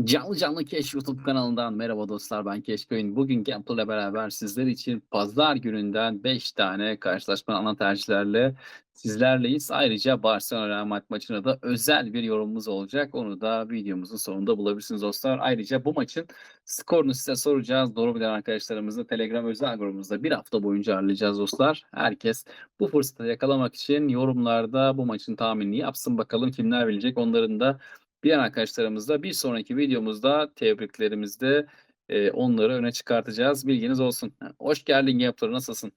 Canlı canlı Keş YouTube kanalından merhaba dostlar ben Keşkoyun. Bugün Gamble ile beraber sizler için pazar gününden 5 tane karşılaşma ana tercihlerle sizlerleyiz. Ayrıca Barcelona Real Madrid maçına da özel bir yorumumuz olacak. Onu da videomuzun sonunda bulabilirsiniz dostlar. Ayrıca bu maçın skorunu size soracağız. Doğru bilen arkadaşlarımızı Telegram özel grubumuzda bir hafta boyunca ağırlayacağız dostlar. Herkes bu fırsatı yakalamak için yorumlarda bu maçın tahminini yapsın bakalım kimler bilecek. Onların da Diğer arkadaşlarımızla bir sonraki videomuzda tebriklerimizde e, onları öne çıkartacağız. Bilginiz olsun. Hoş geldin Gapler. Nasılsın?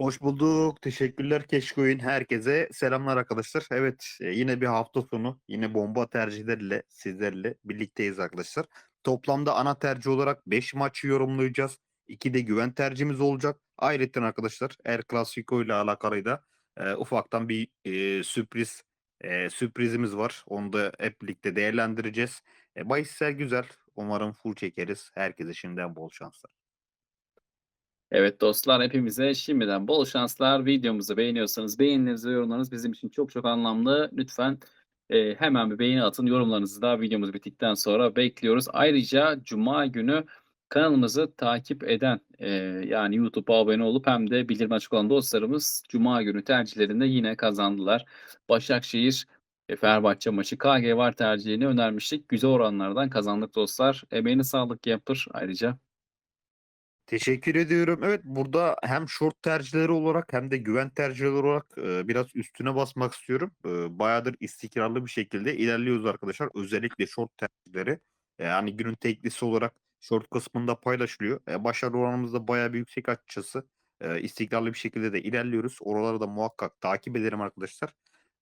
Hoş bulduk. Teşekkürler Keşkoyun. Herkese selamlar arkadaşlar. Evet e, yine bir hafta sonu yine bomba tercihleriyle sizlerle birlikteyiz arkadaşlar. Toplamda ana tercih olarak 5 maçı yorumlayacağız. 2 de güven tercihimiz olacak. Ayrıca arkadaşlar Er Clasico ile alakalı da e, ufaktan bir e, sürpriz e, sürprizimiz var. Onu da hep birlikte değerlendireceğiz. E, bahisler güzel. Umarım full çekeriz. Herkese şimdiden bol şanslar. Evet dostlar hepimize şimdiden bol şanslar. Videomuzu beğeniyorsanız beğenileriniz ve yorumlarınız bizim için çok çok anlamlı. Lütfen e, hemen bir beğeni atın. Yorumlarınızı da videomuz bittikten sonra bekliyoruz. Ayrıca Cuma günü kanalımızı takip eden e, yani YouTube'a abone olup hem de bildirim açık olan dostlarımız Cuma günü tercihlerinde yine kazandılar. Başakşehir e, Fenerbahçe maçı KG var tercihini önermiştik. Güzel oranlardan kazandık dostlar. Emeğine sağlık yapır ayrıca. Teşekkür ediyorum. Evet burada hem short tercihleri olarak hem de güven tercihleri olarak e, biraz üstüne basmak istiyorum. E, bayağıdır istikrarlı bir şekilde ilerliyoruz arkadaşlar. Özellikle short tercihleri. E, yani günün teklisi olarak short kısmında paylaşılıyor. E, başarı oranımız da bayağı bir yüksek açıkçası. E, istikrarlı bir şekilde de ilerliyoruz. Oraları da muhakkak takip ederim arkadaşlar.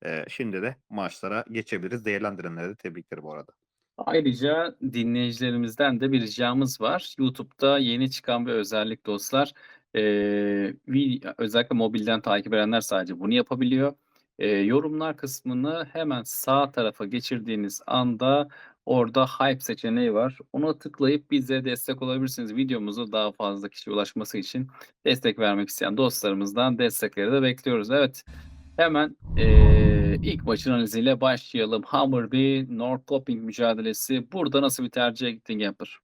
E, şimdi de maçlara geçebiliriz. Değerlendirenlere de tebrikler bu arada. Ayrıca dinleyicilerimizden de bir ricamız var. YouTube'da yeni çıkan bir özellik dostlar. Ee, özellikle mobilden takip edenler sadece bunu yapabiliyor. Ee, yorumlar kısmını hemen sağ tarafa geçirdiğiniz anda orada hype seçeneği var. Ona tıklayıp bize destek olabilirsiniz. Videomuzu daha fazla kişiye ulaşması için destek vermek isteyen dostlarımızdan destekleri de bekliyoruz. Evet. Hemen eee, ilk maçın analiziyle başlayalım. Hammarby Norrköping mücadelesi. Burada nasıl bir tercih gittin Gamper?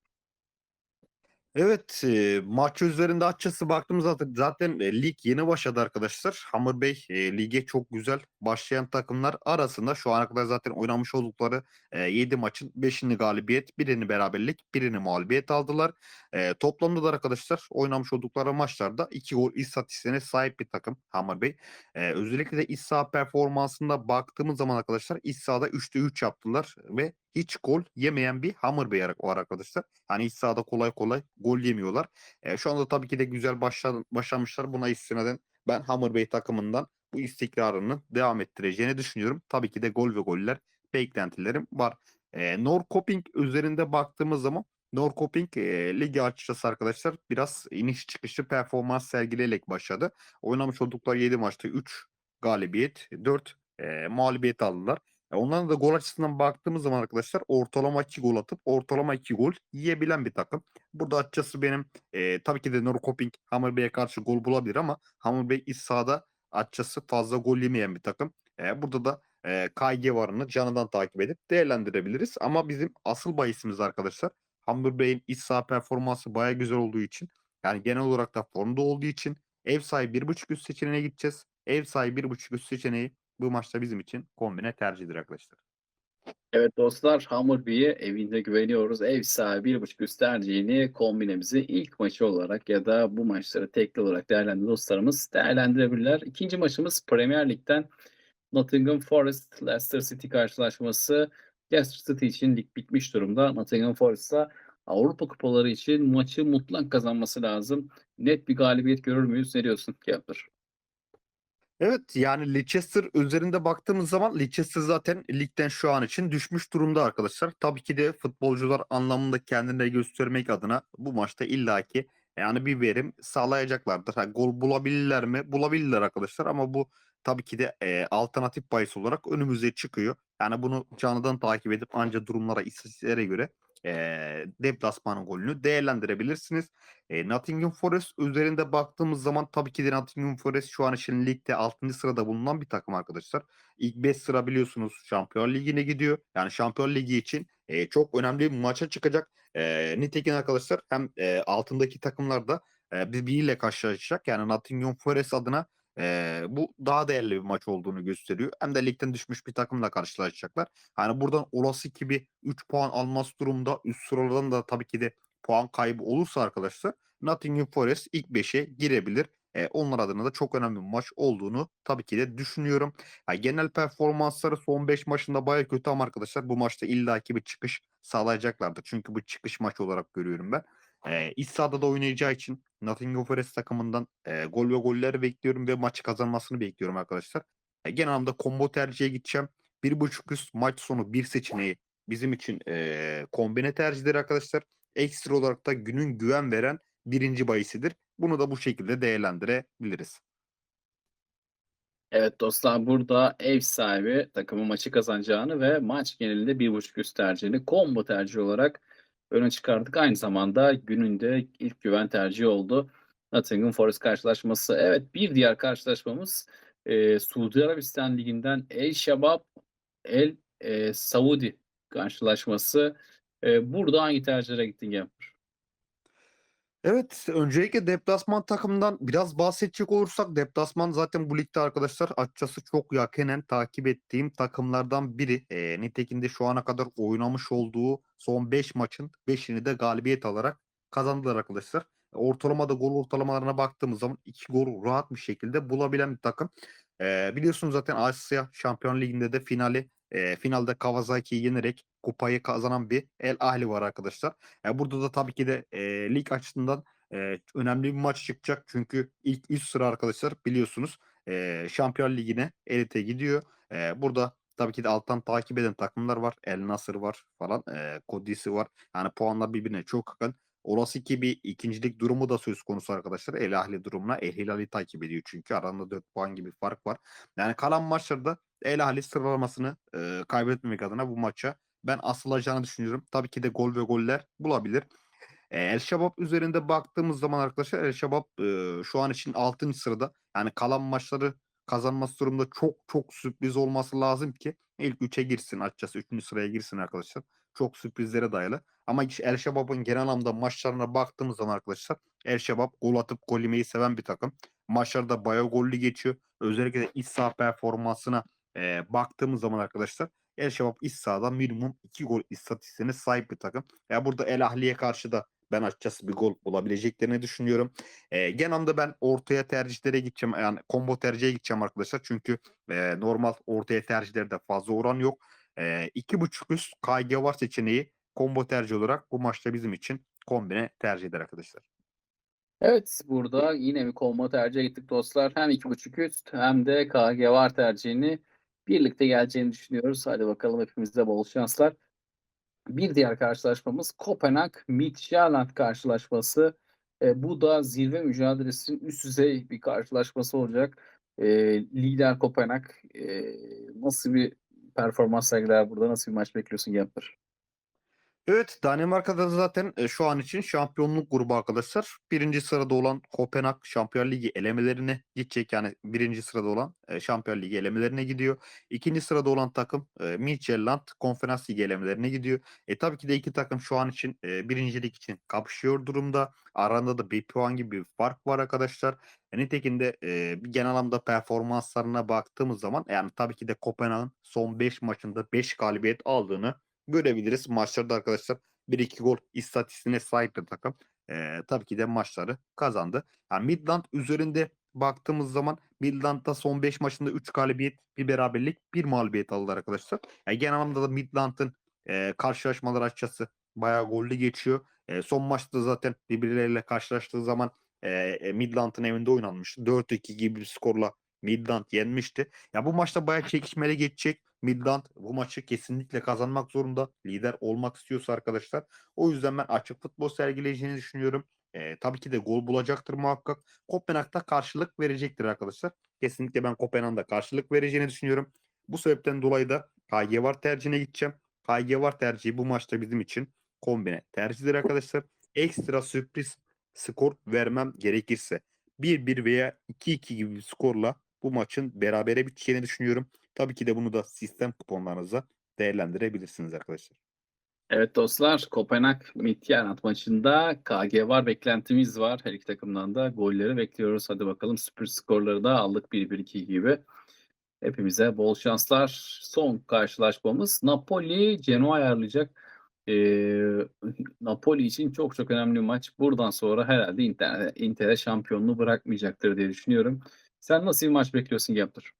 Evet, eee, maç üzerinde açıkçası baktığımız zaten zaten e, lig yeni başladı arkadaşlar. Hamur Bey e, lige çok güzel başlayan takımlar arasında şu ana kadar zaten oynamış oldukları e, 7 maçın 5'ini galibiyet, birini beraberlik, birini mağlubiyet aldılar. E, toplamda da arkadaşlar oynamış oldukları maçlarda 2 gol istatistiğine sahip bir takım Hamur Bey. E, özellikle de iç performansında baktığımız zaman arkadaşlar iç sahada 3'te 3 yaptılar ve hiç gol yemeyen bir Hamur Bey var arkadaşlar. Hani iç sahada kolay kolay gol yemiyorlar. E, şu anda tabii ki de güzel başla, başlamışlar. Buna istinaden ben Hamur Bey takımından bu istikrarını devam ettireceğini düşünüyorum. Tabii ki de gol ve goller beklentilerim var. E, Norrköping üzerinde baktığımız zaman Norrköping e, ligi açıkçası arkadaşlar biraz iniş çıkışı performans sergileyerek başladı. Oynamış oldukları 7 maçta 3 galibiyet, 4 e, mağlubiyet aldılar. E, onların da gol açısından baktığımız zaman arkadaşlar ortalama 2 gol atıp ortalama 2 gol yiyebilen bir takım. Burada açıkçası benim e, tabii ki de Norrköping Hammer Bey'e karşı gol bulabilir ama Hammer Bey iç sahada açıkçası fazla gol yemeyen bir takım. E, burada da e, KG varını canından takip edip değerlendirebiliriz. Ama bizim asıl bahisimiz arkadaşlar Hammer Bey'in iç saha performansı baya güzel olduğu için yani genel olarak da formda olduğu için ev sahibi 1.5 üst seçeneğine gideceğiz. Ev sahibi 1.5 üst seçeneği bu maçta bizim için kombine tercihdir arkadaşlar. Evet dostlar Hammarby'ye evinde güveniyoruz. Ev sahibi 1.5 üst tercihini kombinemizi ilk maçı olarak ya da bu maçları tekli olarak değerlendiren dostlarımız değerlendirebilirler. İkinci maçımız Premier Lig'den Nottingham Forest Leicester City karşılaşması. Leicester City için lig bitmiş durumda. Nottingham Forest'a Avrupa kupaları için maçı mutlak kazanması lazım. Net bir galibiyet görür müyüz? Ne diyorsun Kepler? Evet yani Leicester üzerinde baktığımız zaman Leicester zaten ligden şu an için düşmüş durumda arkadaşlar. Tabii ki de futbolcular anlamında kendine göstermek adına bu maçta illaki yani bir verim sağlayacaklardır. Ha, gol bulabilirler mi? Bulabilirler arkadaşlar ama bu tabii ki de e, alternatif bahis olarak önümüze çıkıyor. Yani bunu canlıdan takip edip anca durumlara, istatistiklere göre eee deplasman golünü değerlendirebilirsiniz. Eee, Nottingham Forest üzerinde baktığımız zaman tabii ki de Nottingham Forest şu an için ligde 6. sırada bulunan bir takım arkadaşlar. İlk 5 sıra biliyorsunuz Şampiyon Ligi'ne gidiyor. Yani Şampiyon Ligi için eee, çok önemli bir maça çıkacak. Eee nitekim arkadaşlar hem eee, altındaki takımlar da eee, birbiriyle karşılaşacak. Yani Nottingham Forest adına eee, bu daha değerli bir maç olduğunu gösteriyor. Hem de ligden düşmüş bir takımla karşılaşacaklar. Hani buradan olası ki bir 3 puan alması durumda üst sıralardan da tabii ki de puan kaybı olursa arkadaşlar Nottingham Forest ilk 5'e girebilir. Eee, onlar adına da çok önemli bir maç olduğunu tabii ki de düşünüyorum. Ha, genel performansları son 5 maçında bayağı kötü ama arkadaşlar bu maçta illaki bir çıkış sağlayacaklardır. Çünkü bu çıkış maçı olarak görüyorum ben. Eee iç sahada da oynayacağı için Nottingham Forest takımından eee, gol ve goller bekliyorum ve maçı kazanmasını bekliyorum arkadaşlar. E, genel anlamda combo tercihe gideceğim. 1.5 üst maç sonu bir seçeneği bizim için eee kombine tercihleri arkadaşlar. Ekstra olarak da günün güven veren birinci bahisidir. Bunu da bu şekilde değerlendirebiliriz. Evet dostlar burada ev sahibi takımın maçı kazanacağını ve maç genelinde 1.5 üst tercihini combo tercihi olarak öne çıkardık. Aynı zamanda günün de ilk güven tercihi oldu. Nottingham Forest karşılaşması. Evet bir diğer karşılaşmamız e, Suudi Arabistan Ligi'nden El Şabab El e, Saudi karşılaşması. E, burada hangi tercihlere gittin Gemper? Evet, öncelikle deplasman takımından biraz bahsedecek olursak deplasman zaten bu ligde arkadaşlar açıkçası çok yakinen takip ettiğim takımlardan biri. Eee nitekim de şu ana kadar oynamış olduğu son 5 maçın 5'ini de galibiyet alarak kazandılar arkadaşlar. Ortalamada gol ortalamalarına baktığımız zaman 2 gol rahat bir şekilde bulabilen bir takım. Eee biliyorsunuz zaten Asya Şampiyon Ligi'nde de finali eee, finalde Kawasaki'yi yenerek kupayı kazanan bir El Ahly var arkadaşlar. Ya burada da tabii ki de eee, lig açısından eee, önemli bir maç çıkacak. Çünkü ilk 3 sıra arkadaşlar biliyorsunuz eee Şampiyon Ligi'ne elite gidiyor. Eee, burada tabii ki de alttan takip eden takımlar var. El Nasır var falan. Eee Kodisi var. Yani puanlar birbirine çok yakın. Olası ki bir ikincilik durumu da söz konusu arkadaşlar. El Ahly durumuna El Hilal'i takip ediyor çünkü. Aranda 4 puan gibi fark var. Yani kalan maçlarda El Ahly sıralamasını eee, kaybetmemek adına bu maça ben asılacağını düşünüyorum. Tabii ki de gol ve goller bulabilir. Eee, El Şabab üzerinde baktığımız zaman arkadaşlar El Şabab eee, şu an için 6. sırada. Yani kalan maçları kazanması durumunda çok çok sürpriz olması lazım ki ilk 3'e girsin açıkçası 3. sıraya girsin arkadaşlar. Çok sürprizlere dayalı. Ama El Şabab'ın genel anlamda maçlarına baktığımız zaman arkadaşlar El Şabab gol atıp gol yemeyi seven bir takım. Maçlarda bayağı gollü geçiyor. Özellikle iç saha performansına eee, baktığımız zaman arkadaşlar El Şabab iç sahada minimum 2 gol istatistiğine sahip bir takım. Ya burada El Ahli'ye karşı da ben açıkçası bir gol bulabileceklerini düşünüyorum. Eee genel anlamda ben ortaya tercihlere gideceğim. Yani combo tercihe gideceğim arkadaşlar. Çünkü eee, normal ortaya tercihlerde fazla oran yok. Eee 2.5 üst KG var seçeneği combo tercih olarak bu maçta bizim için kombine tercih eder arkadaşlar. Evet, burada yine bir combo tercihe gittik dostlar. Hem 2.5 üst hem de KG var tercihini birlikte geleceğini düşünüyoruz. Hadi bakalım hepimize bol şanslar. Bir diğer karşılaşmamız Kopenhag Midtjylland karşılaşması. E, bu da zirve mücadelesinin üst düzey bir karşılaşması olacak. E, lider Kopenhag e, nasıl bir performans sergiler burada? Nasıl bir maç bekliyorsun Gemper? Evet, Danimarka'da zaten e, şu an için şampiyonluk grubu arkadaşlar. Birinci sırada olan Kopenhag Şampiyon Ligi elemelerine gidecek. Yani birinci sırada olan e, Şampiyon Ligi elemelerine gidiyor. İkinci sırada olan takım e, Midtjylland Konferans Ligi elemelerine gidiyor. E tabii ki de iki takım şu an için e, birincilik için kapışıyor durumda. Aranda da bir puan gibi bir fark var arkadaşlar. E, nitekim de genel anlamda performanslarına baktığımız zaman yani tabii ki de Kopenhag'ın son 5 maçında 5 galibiyet aldığını görebiliriz. Maçlarda arkadaşlar 1-2 gol istatistiğine sahip bir takım. Eee, tabii ki de maçları kazandı. Yani Midland üzerinde baktığımız zaman Midland'da son 5 maçında 3 galibiyet, bir beraberlik, bir mağlubiyet aldılar arkadaşlar. Yani genel anlamda da Midland'ın eee karşılaşmaları açıkçası bayağı gollü geçiyor. Eee, son maçta zaten birbirleriyle karşılaştığı zaman eee Midland'ın evinde oynanmıştı. 4-2 gibi bir skorla Midland yenmişti. Ya bu maçta bayağı çekişmeli geçecek. Midland bu maçı kesinlikle kazanmak zorunda. Lider olmak istiyorsa arkadaşlar. O yüzden ben açık futbol sergileyeceğini düşünüyorum. Eee, tabii ki de gol bulacaktır muhakkak. Kopenhag'da karşılık verecektir arkadaşlar. Kesinlikle ben Kopenhag'ın da karşılık vereceğini düşünüyorum. Bu sebepten dolayı da KG var tercihine gideceğim. KG var tercihi bu maçta bizim için kombine tercihdir arkadaşlar. Ekstra sürpriz skor vermem gerekirse 1-1 veya 2-2 gibi bir skorla bu maçın berabere biteceğini düşünüyorum. Tabii ki de bunu da sistem kuponlarınıza değerlendirebilirsiniz arkadaşlar. Evet dostlar, Kopenhag Midtjylland maçında KG var beklentimiz var. Her iki takımdan da golleri bekliyoruz. Hadi bakalım sürpriz skorları da aldık 1-1-2 gibi. Hepimize bol şanslar. Son karşılaşmamız Napoli Genoa ayarlayacak. Ee, Napoli için çok çok önemli bir maç. Buradan sonra herhalde Inter, Inter'e şampiyonluğu bırakmayacaktır diye düşünüyorum. Sen nasıl bir maç bekliyorsun Yaptır?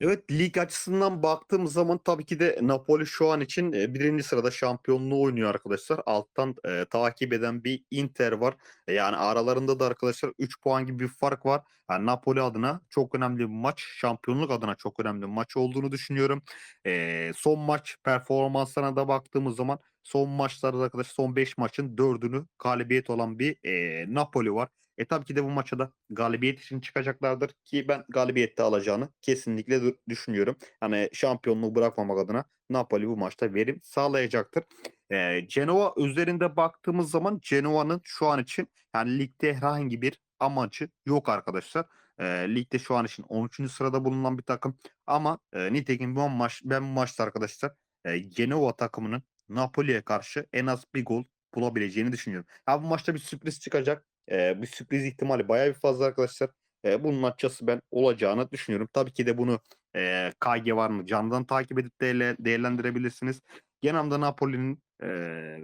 Evet lig açısından baktığımız zaman tabii ki de Napoli şu an için e, birinci sırada şampiyonluğu oynuyor arkadaşlar. Alttan e, takip eden bir Inter var. E, yani aralarında da arkadaşlar 3 puan gibi bir fark var. Yani Napoli adına çok önemli bir maç. Şampiyonluk adına çok önemli bir maç olduğunu düşünüyorum. E, son maç performanslarına da baktığımız zaman son maçlarda arkadaşlar son 5 maçın 4'ünü galibiyet olan bir e, Napoli var. E tabii ki de bu maça da galibiyet için çıkacaklardır ki ben galibiyette alacağını kesinlikle dü- düşünüyorum. Hani şampiyonluğu bırakmamak adına Napoli bu maçta verim sağlayacaktır. E, Genoa üzerinde baktığımız zaman Genoa'nın şu an için yani ligde herhangi bir amacı yok arkadaşlar. E, ligde şu an için 13. sırada bulunan bir takım ama e, nitekim bu maç ben bu maçta arkadaşlar e, Genoa takımının Napoli'ye karşı en az bir gol bulabileceğini düşünüyorum. Ya bu maçta bir sürpriz çıkacak. Ee, bir sürpriz ihtimali bayağı bir fazla arkadaşlar. Ee, bunun açıkçası ben olacağını düşünüyorum. Tabii ki de bunu e, KG var mı candan takip edip değerle- değerlendirebilirsiniz. Genelde Napoli'nin e,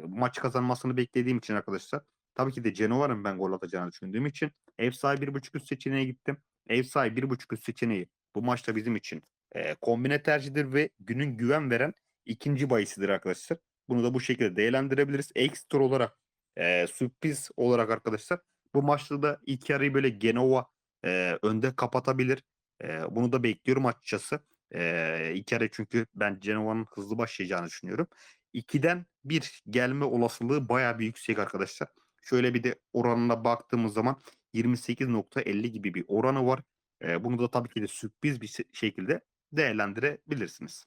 maç kazanmasını beklediğim için arkadaşlar. Tabii ki de Genoa'nın ben gol atacağını düşündüğüm için ev sahibi 1.5 üst seçeneğe gittim. Ev sahibi 1.5 üst seçeneği bu maçta bizim için e, kombine tercihidir ve günün güven veren ikinci bayisidir arkadaşlar. Bunu da bu şekilde değerlendirebiliriz. Ekstra olarak e, sürpriz olarak arkadaşlar bu maçta da ilk yarıyı böyle Genoa e, önde kapatabilir. E, bunu da bekliyorum açıkçası. E, ilk yarı çünkü ben Genoa'nın hızlı başlayacağını düşünüyorum. 2'den 1 gelme olasılığı bayağı bir yüksek arkadaşlar. Şöyle bir de oranına baktığımız zaman 28.50 gibi bir oranı var. E, bunu da tabii ki de sürpriz bir şekilde değerlendirebilirsiniz.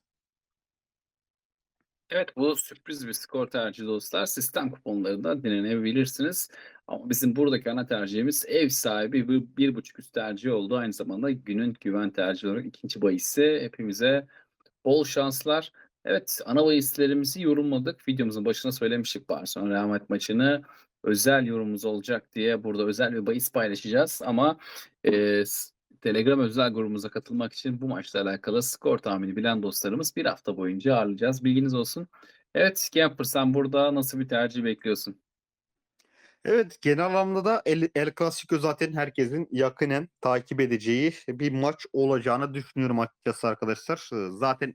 Evet bu sürpriz bir skor tercihi dostlar. Sistem kuponlarında denenebilirsiniz. Ama bizim buradaki ana tercihimiz ev sahibi bir, bir buçuk üst tercih oldu. Aynı zamanda günün güven tercihi olarak ikinci bahisi hepimize bol şanslar. Evet ana bahislerimizi yorumladık. Videomuzun başına söylemiştik Barcelona Real Madrid maçını. Özel yorumumuz olacak diye burada özel bir bahis paylaşacağız. Ama e, Telegram özel grubumuza katılmak için bu maçla alakalı skor tahmini bilen dostlarımız bir hafta boyunca ağırlayacağız. Bilginiz olsun. Evet Camper sen burada nasıl bir tercih bekliyorsun? Evet genel anlamda da El, El Clasico zaten herkesin yakinen takip edeceği bir maç olacağını düşünüyorum açıkçası arkadaşlar. Ee, Zaten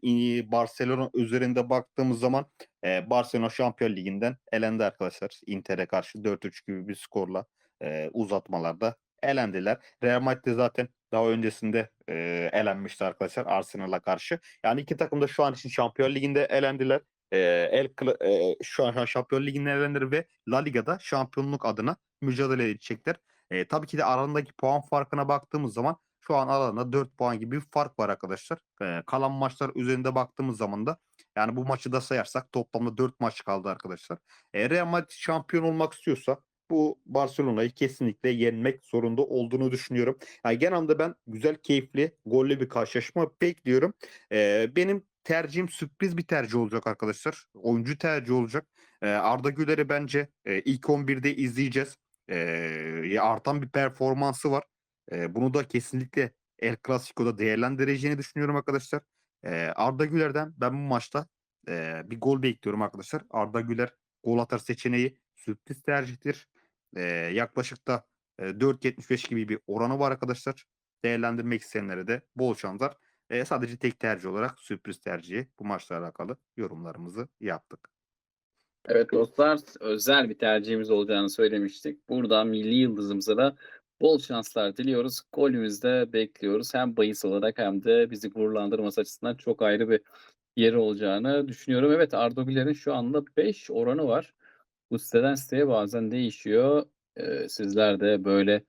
Barcelona üzerinde baktığımız zaman e, Barcelona Şampiyon Ligi'nden elendi arkadaşlar. Inter'e karşı 4-3 gibi bir skorla e, uzatmalarda elendiler. Real Madrid zaten daha öncesinde e, elenmişti arkadaşlar Arsenal'a karşı. Yani iki takım da şu an için Şampiyon Ligi'nde elendiler. E, El e, şu an Şampiyon Ligi'nde elendiler ve La Liga'da şampiyonluk adına mücadele edecekler. E, tabii ki de aralarındaki puan farkına baktığımız zaman şu an aralarında 4 puan gibi bir fark var arkadaşlar. E, kalan maçlar üzerinde baktığımız zaman da yani bu maçı da sayarsak toplamda 4 maç kaldı arkadaşlar. E, Real Madrid şampiyon olmak istiyorsa bu Barcelona'yı kesinlikle yenmek zorunda olduğunu düşünüyorum. Yani genelde ben güzel, keyifli, gollü bir karşılaşma bekliyorum. E, benim tercihim sürpriz bir tercih olacak arkadaşlar. Oyuncu tercih olacak. E, Arda Güler'i bence e, ilk 11'de izleyeceğiz. E, artan bir performansı var. E, bunu da kesinlikle El Clasico'da değerlendireceğini düşünüyorum arkadaşlar. E, Arda Güler'den ben bu maçta e, bir gol bekliyorum arkadaşlar. Arda Güler gol atar seçeneği sürpriz tercihtir. E, yaklaşık da e, 4.75 gibi bir oranı var arkadaşlar. Değerlendirmek isteyenlere de bol şanslar. E, sadece tek tercih olarak sürpriz tercihi bu maçla alakalı yorumlarımızı yaptık. Evet dostlar özel bir tercihimiz olacağını söylemiştik. Buradan milli yıldızımıza da bol şanslar diliyoruz. Golümüzde bekliyoruz. Hem bahis olarak hem de bizi gururlandırması açısından çok ayrı bir yeri olacağını düşünüyorum. Evet Arda Güler'in şu anda 5 oranı var. Bu siteden siteye bazen değişiyor. Ee, sizler de böyle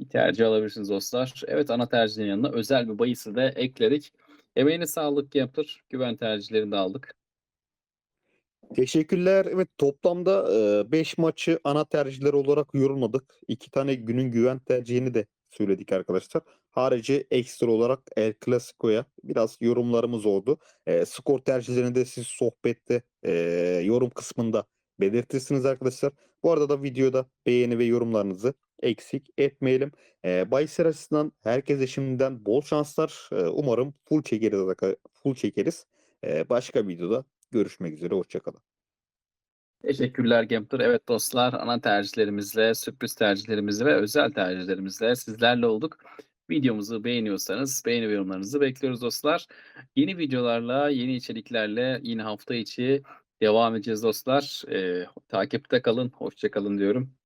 bir tercih alabilirsiniz dostlar. Evet ana tercihin yanına özel bir bahisi de ekledik. Emeğine sağlık Yaptır. Güven tercihlerini de aldık. Teşekkürler. Evet toplamda 5 maçı ana tercihler olarak yorumladık. 2 tane günün güven tercihini de söyledik arkadaşlar. Harici ekstra olarak El Clasico'ya biraz yorumlarımız oldu. E, skor tercihlerini de siz sohbette e, yorum kısmında belirtirsiniz arkadaşlar. Bu arada da videoda beğeni ve yorumlarınızı eksik etmeyelim. E, Bahisler açısından herkese şimdiden bol şanslar. E, umarım full çekeriz. Full çekeriz. E, başka videoda görüşmek üzere. Hoşçakalın. Teşekkürler Gambler. Evet dostlar ana tercihlerimizle, sürpriz tercihlerimizle ve özel tercihlerimizle sizlerle olduk. Videomuzu beğeniyorsanız beğeni ve yorumlarınızı bekliyoruz dostlar. Yeni videolarla, yeni içeriklerle yine hafta içi devam edeceğiz dostlar. Ee, takipte kalın, hoşça kalın diyorum.